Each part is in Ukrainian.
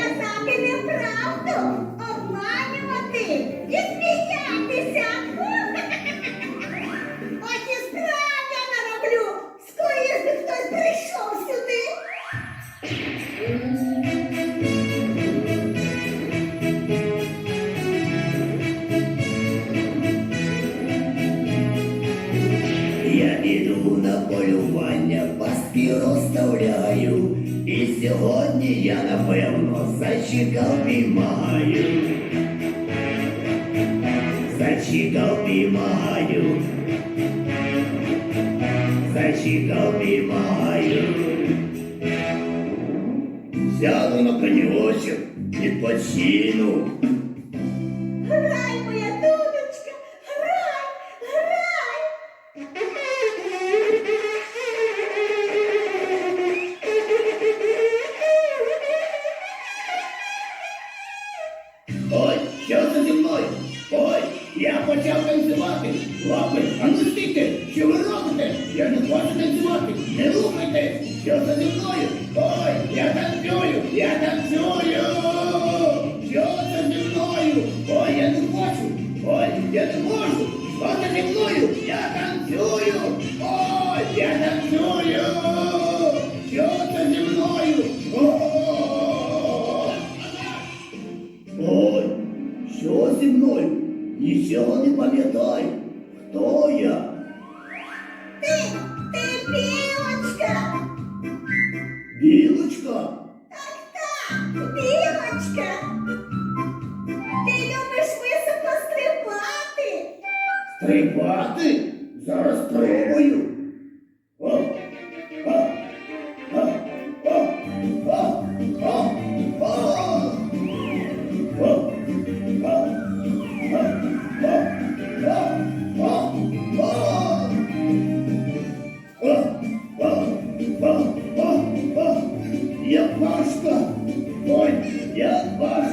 казати правду, обманювати і сміятися. Ось і справ я нароблю, скоро якби хтось прийшов сюди. Я іду на полювання, пастки розставляю, і сьогодні я на зачитал пимаю, зачитал пимаю, зачитал пимаю. Взял он на конечек и подкинул. Всього не пам'ятай, хто я. Basta! Deutsch, ja, basta!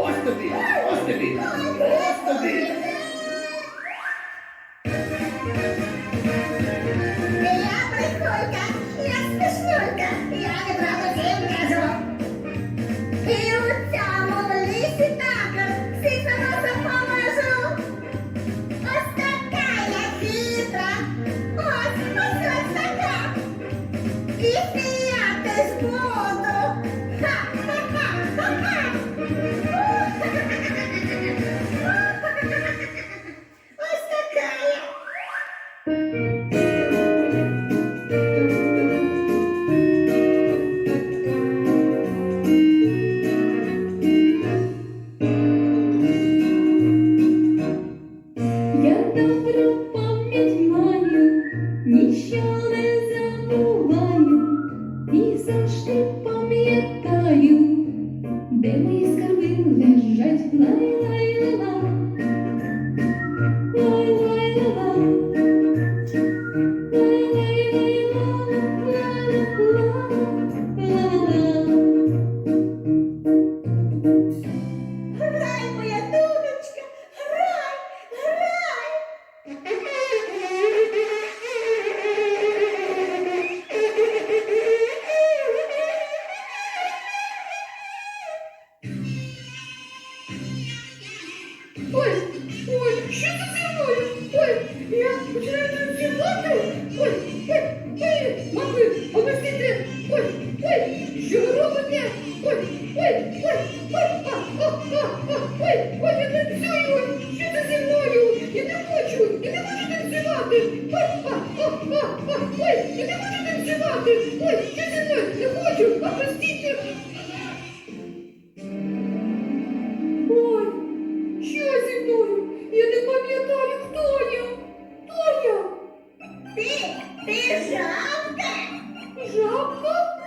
Ось тобі! Ось тобі! Woo!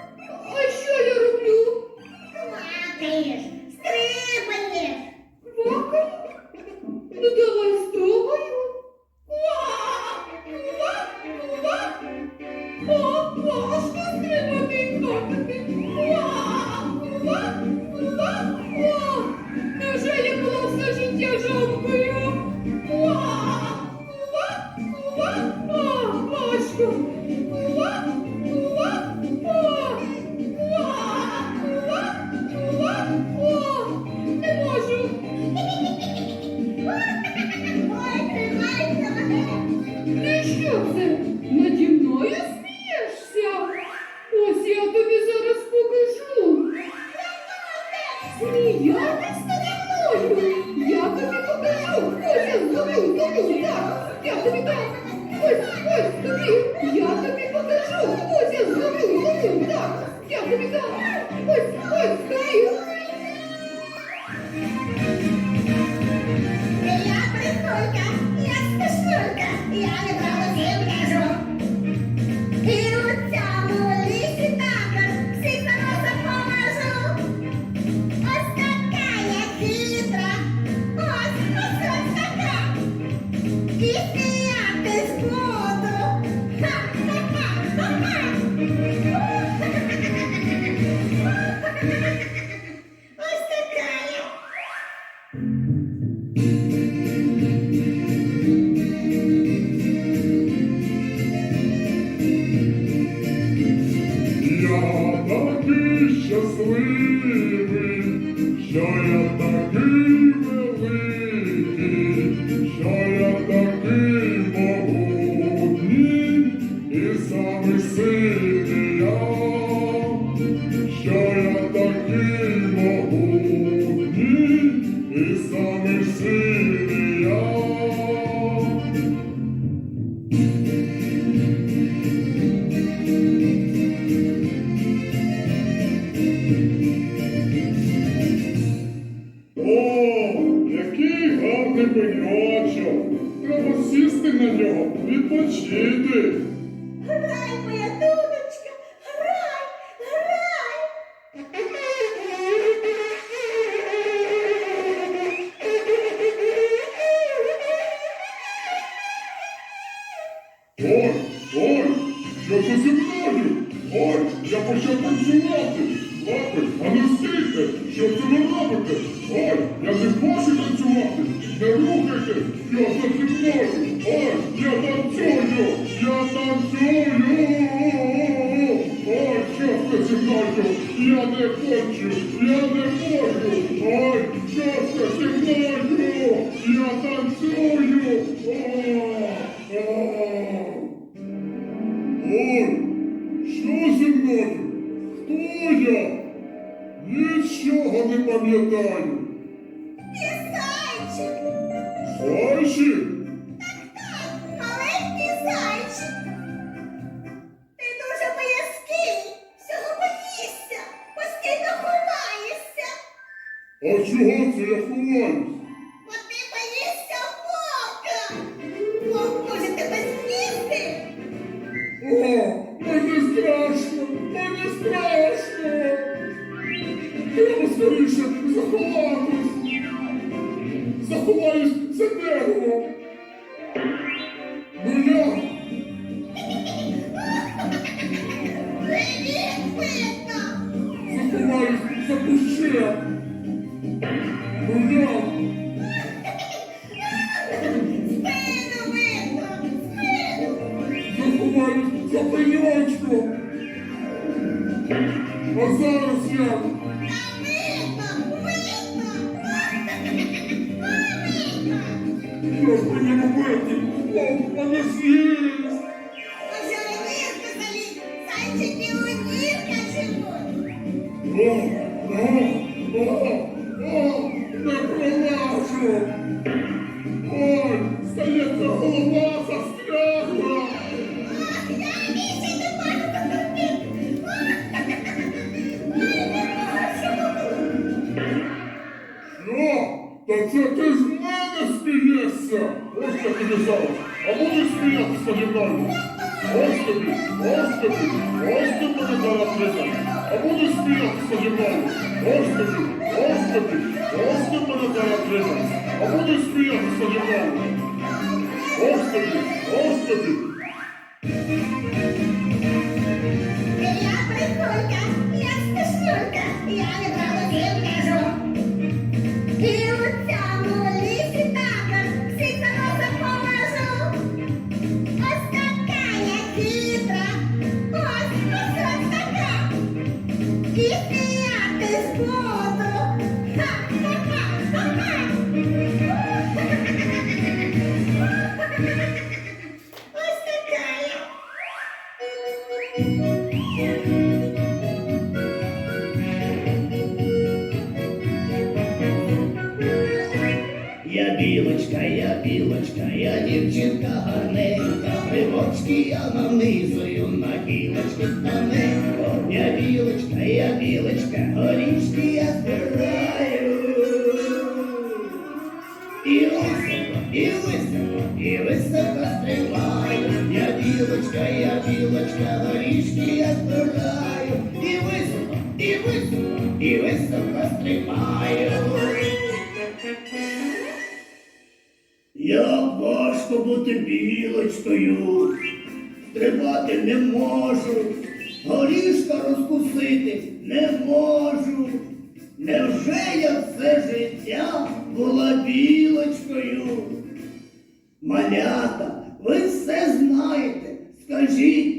Я не стану! Я тобі покажу! Ось я зловив, зловив, так! Я тобі дам! Ось, ось тобі! Я тобі покажу! Amen. Я не хочу, я не можу. Ой, що це сьогодні? Я танцюю. Ой, що зі мною? Хто я? Нічого не пам'ятаю. প্রস্তুতি гарненька, примочки я нанизую на гілочки стане. Я білочка, я білочка, горішки я збираю. білочкою. Тримати не можу, горішка розкусити не можу. Невже я все життя була білочкою? Малята, ви все знаєте, скажіть.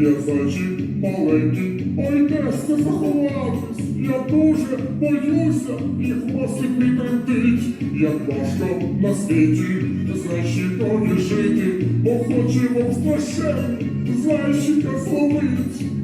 Я зайчик маленький, ой де ж ти заховатись, Я дуже боюся, і хвостик мій тремтить. Як важко на світі зайчикові жити, бо хоче вам страшенно зайчика зловить.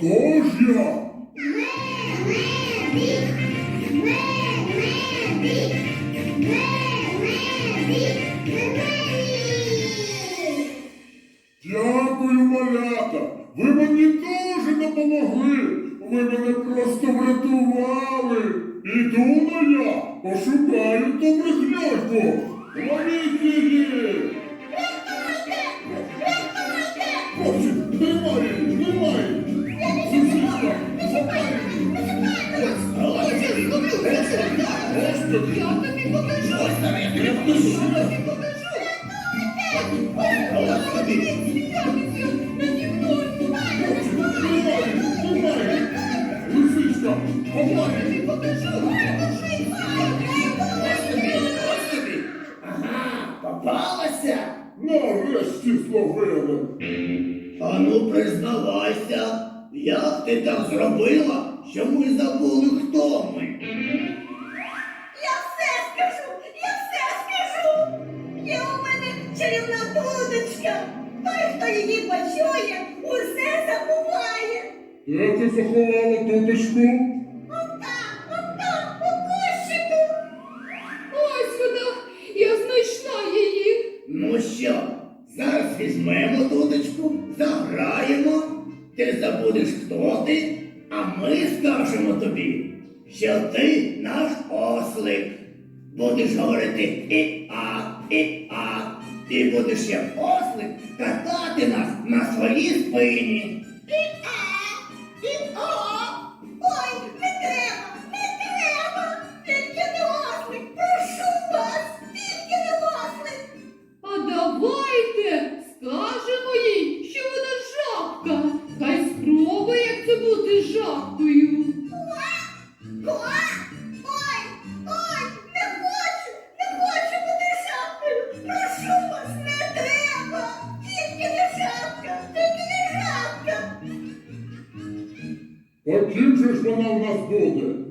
Хто ж я? Зробила, що ми забули, хто ми. Я все скажу, я все скажу. Є у мене чарівна дудочка. Той, хто її почує, усе забуває. Де ти заховала туточку? Ота, ота, у кущику. Ось я знайшла її. Ну що, зараз візьмемо дудочку, заграємо, ти забудеш, хто ти, а ми скажемо тобі, що ти наш ослик. Будеш говорити і-а, і-а, і будеш як ослик катати нас на своїй спині. І-а, і-а. Ой, не треба, не шапка. Таким же ж вона в нас буде.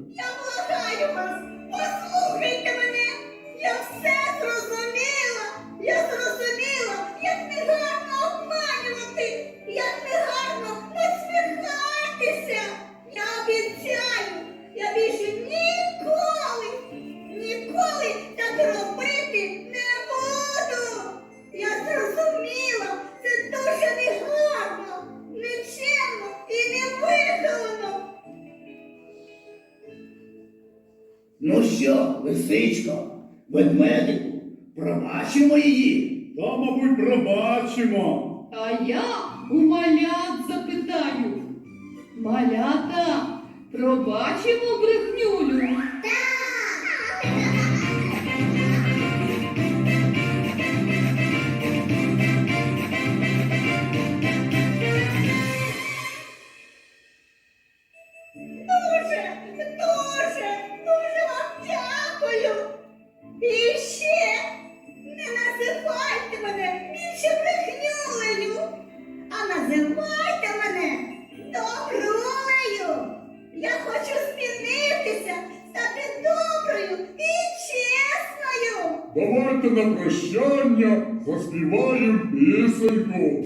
Пробачимо її. Та, мабуть, пробачимо. А я у малят запитаю. Малята, пробачимо брехнюлю. давайте на прощання заспіваємо пісеньку.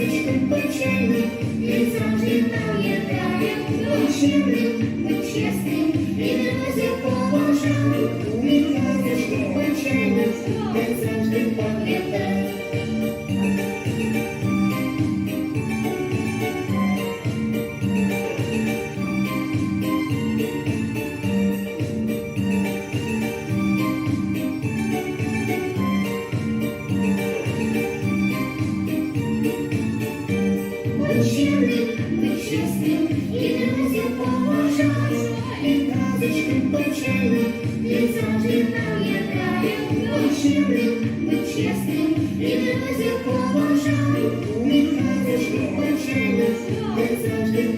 І не і завжди пам'ятай. Будь чемним, будь чесним, і друзів поважай, і казочки печені, чемним, будь чесним, і друзів поважай, і казочки печені, і завжди